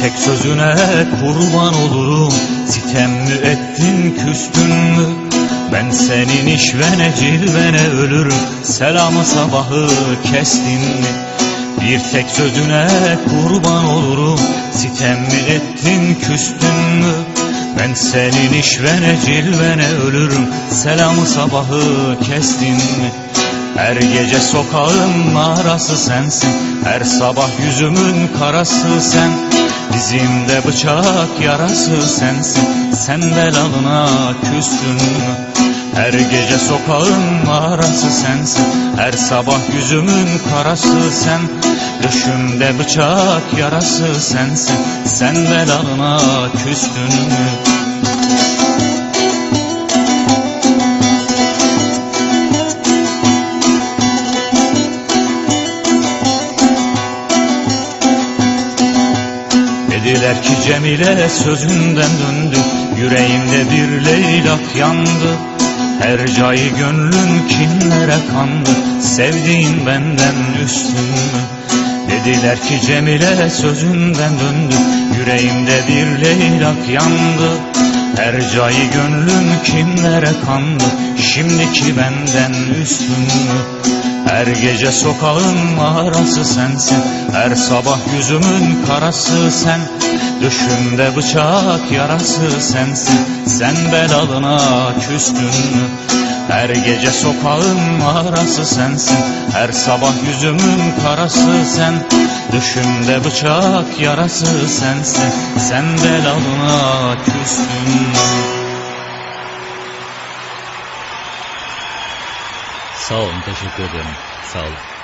Tek sözüne kurban olurum. Sitem mi ettin küstün mü Ben senin işvene cilvene ölürüm. Selamı sabahı kestin mi? Bir tek sözüne kurban olurum. Sitem mi ettin küstün mü? Ben senin işvene cilvene ölürüm. Selamı sabahı kestin mi? Her gece sokağın narası sensin. Her sabah yüzümün karası sen. Dizimde bıçak yarası sensin. Sen belalına küstün mü? Her gece sokağın narası sensin. Her sabah yüzümün karası sen. Düşümde bıçak yarası sensin. Sen belalına küstün mü? Dediler ki Cemile sözünden döndü. Yüreğimde bir leylak yandı Her cayı gönlün kimlere kandı Sevdiğin benden üstün mü? Dediler ki Cemile sözünden döndü Yüreğimde bir leylak yandı Her cayı gönlün kimlere kandı Şimdiki benden üstün mü? Her gece sokağın mağarası sensin. Her sabah yüzümün karası sen. Düşümde bıçak yarası sensin. Sen belalına küstün mü? Her gece sokağın mağarası sensin. Her sabah yüzümün karası sen. Düşümde bıçak yarası sensin. Sen belalına küstün mü? Sağ olun, teşekkür ederim. Sağ olun.